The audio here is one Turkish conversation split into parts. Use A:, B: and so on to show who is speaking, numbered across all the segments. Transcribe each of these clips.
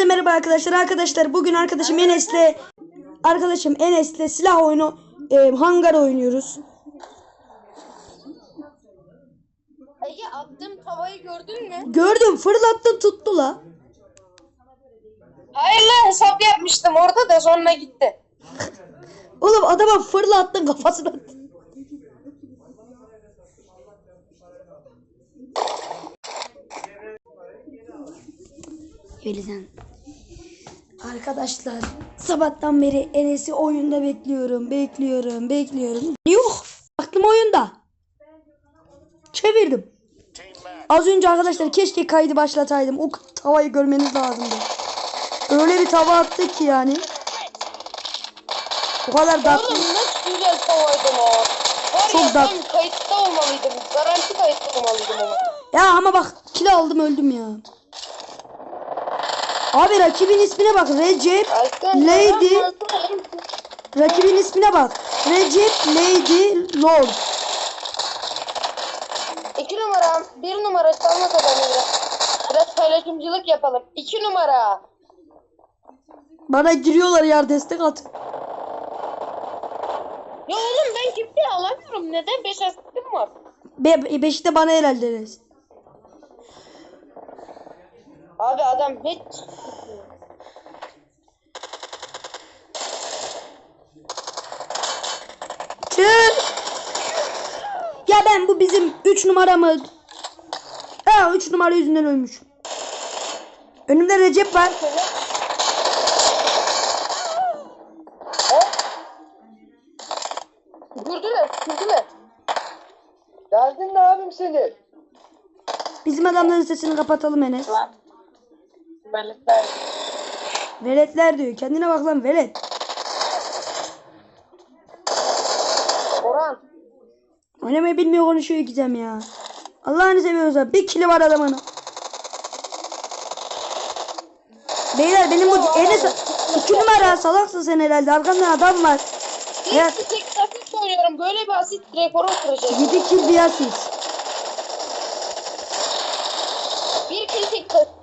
A: Hepinize merhaba arkadaşlar. Arkadaşlar bugün arkadaşım Enes'le arkadaşım Enes'le silah oyunu e, hangar oynuyoruz.
B: Ege attığım tavayı gördün mü?
A: Gördüm fırlattın tuttu la.
B: Hayır lan hesap yapmıştım orada da sonra gitti.
A: Oğlum adama fırlattın kafasına. Yelizan. Arkadaşlar sabahtan beri Enes'i oyunda bekliyorum, bekliyorum, bekliyorum. Yok, aklım oyunda. Çevirdim. Az önce arkadaşlar keşke kaydı başlataydım. O tavayı görmeniz lazımdı. Öyle bir tava attı ki yani. O kadar tatlı.
B: Oğlum nasıl güzel tavaydım o. Var
A: Çok
B: ya
A: dat-
B: ben kayıtta olmalıydım. Garanti kayıtta olmalıydım ama.
A: Ya ama bak kilo aldım öldüm ya. Abi rakibin ismine bak. Recep Lady. Rakibin ismine bak. Recep Lady Lord.
B: İki numara, bir numara çalma adamı biraz. Biraz paylaşımcılık yapalım. İki numara.
A: Bana giriyorlar ya destek at.
B: Ya oğlum ben kimseyi alamıyorum. Neden? Beş asistim var.
A: Be beşi de bana herhalde.
B: Abi adam hiç...
A: Tüh. Ya ben bu bizim 3 numaramı Ha 3 numara yüzünden ölmüş. Önümde Recep var.
B: Güldüler, güldüler. Geldin de abim seni.
A: Bizim adamların sesini kapatalım Enes.
B: Melekler.
A: Veletler diyor. Kendine bak lan velet.
B: Orhan.
A: Oynamayı bilmiyor konuşuyor gideceğim ya. Allah'ını seviyorsa bir kili var adamın. Beyler benim bu Enes iki numara salaksın sen herhalde. Arkamda adam var. Ya
B: İlk tek asist oynuyorum. Böyle bir asist rekoru kıracak.
A: 7 kill bir asist.
B: Bir kill tek asist.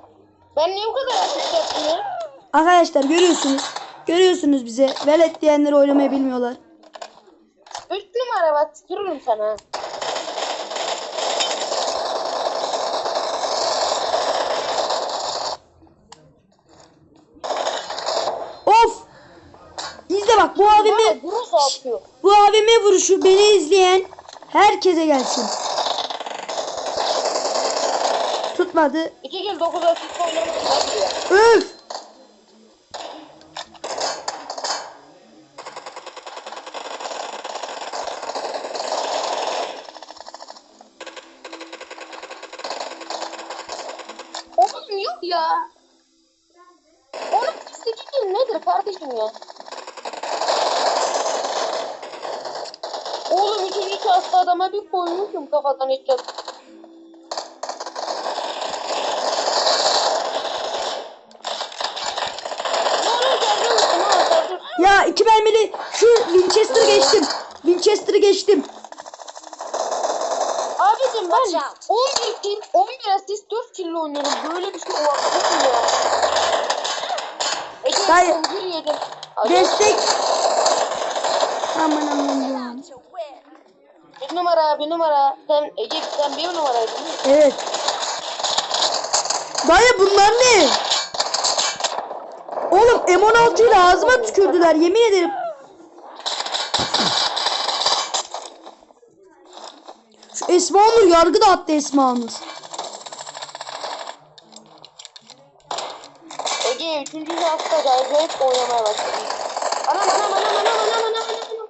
B: Ben niye bu kadar asist yaptım ya?
A: Arkadaşlar görüyorsunuz. Görüyorsunuz bize. Velet diyenleri oynamayı bilmiyorlar.
B: Üç numara bak tükürürüm sana.
A: Of! İzle bak bu
B: atıyor.
A: bu abimi vuruşu beni izleyen herkese gelsin. Tutmadı.
B: İki kill dokuz asist oynamak için ya.
A: Öf!
B: Oğlum yok ya. Sekiz kill nedir kardeşim ya? Oğlum üçüncü şahsı adama bir koymuşum kafadan hiç Ne
A: Ya iki mermili şu Winchester'ı geçtim. Winchester'ı geçtim.
B: Abicim ben 11 kill, 11 asist, 4 kill oynuyorum. Böyle bir şey mi ya? Ece
A: Hayır. Destek. Aman aman aman.
B: Bir numara, bir numara. Sen Ece sen bir numaraydın değil mi?
A: Evet. Dayı bunlar ne? Oğlum M16 ile ağzıma tükürdüler yemin ederim. Şu Esma Nur yargı da attı Esma Nur.
B: Ege üçüncü hafta acayip oynamaya başladı. Anam anam anam anam anam anam anam.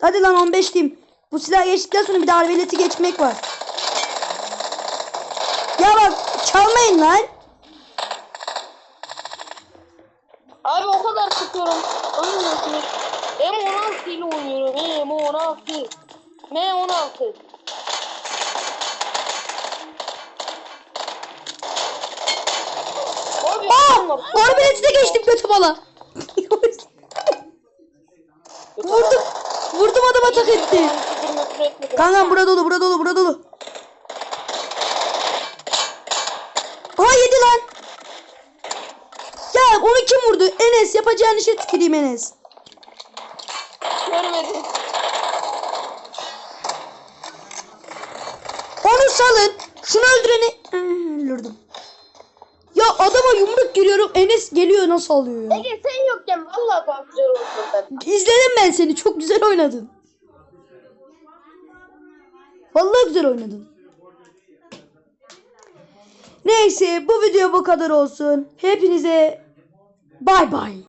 A: Hadi lan 15 diyeyim. Bu silah geçtikten sonra bir de arbaleti geçmek var. Ya bak çalmayın lan.
B: Abi o kadar sıkıyorum. Anlamıyorsunuz. M16 ile oynuyorum. M16. M16. Abi
A: Aa! geçtim kötü bala. Vurdum. Vurdum adam atak etti. Kankam bura dolu bura dolu bura dolu. lan? Onu kim vurdu? Enes yapacağın işe tüküreyim Enes.
B: Görmedim.
A: Onu salın. Şunu öldüreni. Öldürdüm. Ya adama yumruk giriyorum. Enes geliyor nasıl alıyor ya?
B: Ege sen yokken vallahi daha güzel ben.
A: İzledim ben seni. Çok güzel oynadın. Vallahi güzel oynadın. Neyse bu video bu kadar olsun. Hepinize Bye bye.